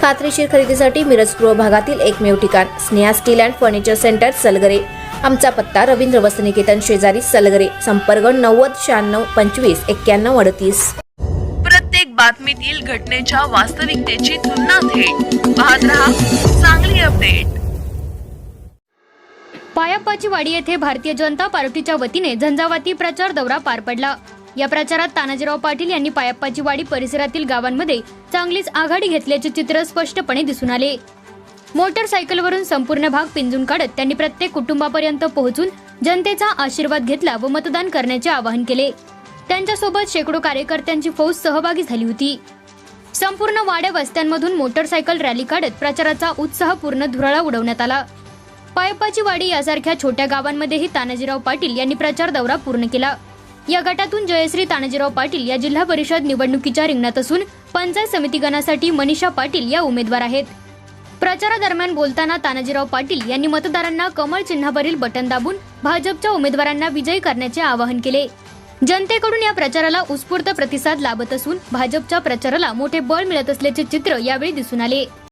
खात्रीशीर खरेदीसाठी मिरज पूर्व भागातील एकमेव ठिकाण Sneha steel and furniture centre Salgare. आमचा पत्ता रवींद्र वसनिकेतन शेजारी सलगरे संपर्क नव्वद शहाण्णव पंचवीस एक्क्याण्णव अडतीस. प्रत्येक बातमीतील घटनेच्या वास्तविकतेची तुलना थेट. पाहत रहा चांगली अपडेट. पायाप्पाची वाडी येथे भारतीय जनता पार्टीच्या वतीने झंझावाती प्रचार दौरा पार पडला. या प्रचारात तानाजीराव पाटील यांनी पायप्पाचीवाडी परिसरातील गावांमध्ये चांगलीच आघाडी घेतल्याचे चित्र स्पष्टपणे दिसून आले. मोटरसायकलवरून संपूर्ण भाग पिंजून काढत त्यांनी प्रत्येक कुटुंबापर्यंत पोहोचून जनतेचा आशीर्वाद घेतला व मतदान करण्याचे आवाहन केले. त्यांच्यासोबत शेकडो कार्यकर्त्यांची फौज सहभागी झाली होती. संपूर्ण वाड्या वस्त्यांमधून मोटरसायकल रॅली काढत प्रचाराचा उत्साहपूर्ण धुराळा उडवण्यात आला. पायपाची वाडी यासारख्या छोट्या गावांमध्येही तानाजीराव पाटील यांनी प्रचार दौरा पूर्ण केला. या गटातून जयश्री तानाजीराव पाटील या जिल्हा परिषद निवडणुकीच्या रिंगणात असून पंचायत समिती गणासाठी मनीषा पाटील या उमेदवार आहेत. प्रचारादरम्यान बोलताना तानाजीराव पाटील यांनी मतदारांना कमळ चिन्हावरील बटन दाबून भाजपच्या उमेदवारांना विजयी करण्याचे आवाहन केले. जनतेकडून या प्रचाराला उत्स्फूर्त प्रतिसाद लाभत असून भाजपच्या प्रचाराला मोठे बळ मिळत असल्याचे चित्र यावेळी दिसून आले.